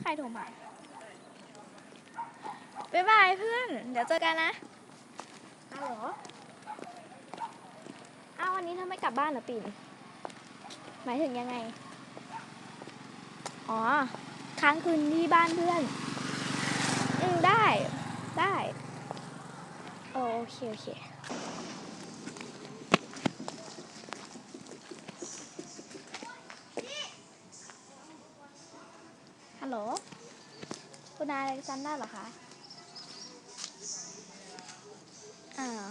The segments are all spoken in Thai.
ใครโทรมาบ๊ายบายเพื่อน เดี๋ยวเจอกันนะฮัลโหลอ้าววันนี้เธอไม่กลับบ้านเหรอปิ่น หมายถึงยังไง อ๋อ ค้างคืนที่บ้านเพื่อน อืมได้ ได้ โอเค โอเค ฮัลโหล คุณนายอเล็กซานเดอร์เหรอคะ อ้าว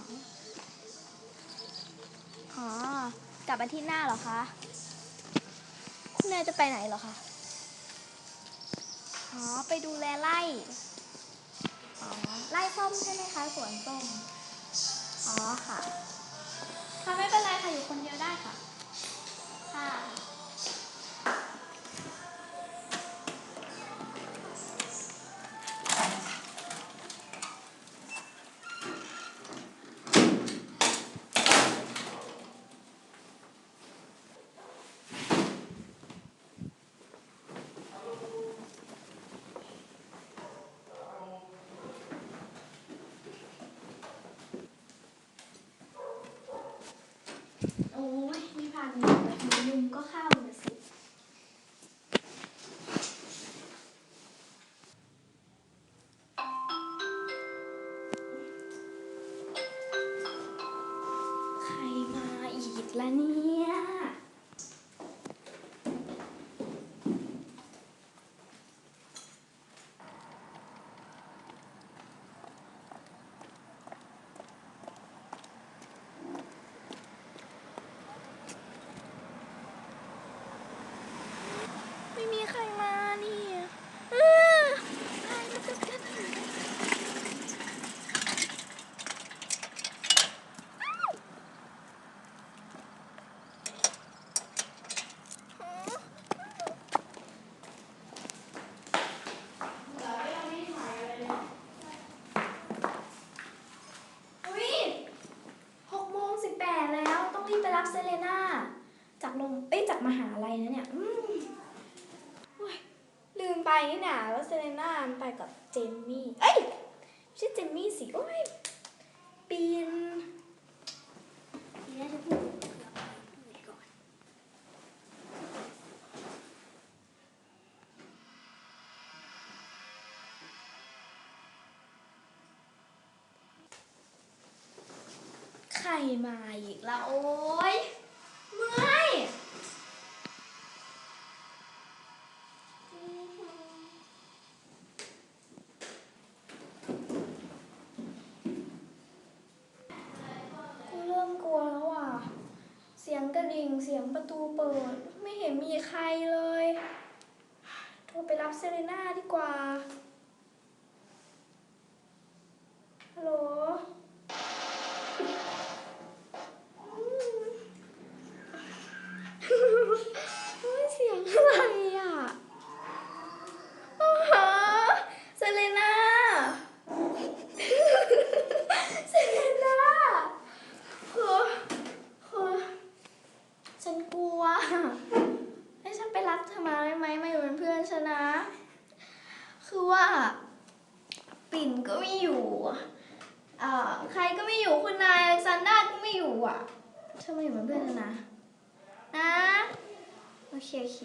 อ๋อ กลับอาทิตย์หน้าเหรอคะ คุณนายจะไปไหนเหรอคะ อ๋อ ไปดูแลไร่อ๋อไร่ส้มใช่ไหมคะสวนส้ม อ๋อค่ะค่ะไม่เป็นไรค่ะ อยู่คนเดียวได้ค่ะ นึ่งนาทียุงก็เข้าเลยสิ ใครมาอีกละเนี่ย ไม่มีใครมานี่เออใครมาจะกันอุ๊ยหกโมงสิบแปดแล้ว ต้อง รักเซเลน่าจากโรงเอ้ยจากมหาลัยนะเนี่ยอืมโอ้ยลืมไปนี่นาว่าเซเลน่ามันไปกับเจมมี่ เอ้ยไม่ใช่เจมมี่สิ โอ้ยปีน มาอีกละโอ้ยเมื่อยกูเริ่มกลัวแล้วอะ เสียงกระดิ่งเสียงประตูเปิด ไม่เห็นมีใครเลย โทรไปรับเซเลน่าดีกว่า ฮัลโหล เฮ้ยเสียงอะไรอะอ๋อฮะเซเลน่า เซเลน่าคือคือฉันกลัว ให้ฉันไปรับเธอมาได้ไหมมาอยู่เป็นเพื่อนฉันนะ คือว่า ปิ่นก็ไม่อยู่อ่าใครก็ไม่อยู่คุณนายอเล็กซานดราก็ไม่อยู่อะเธอมาอยู่เป็นเพื่อนฉันนะ นะ โอเคโอเค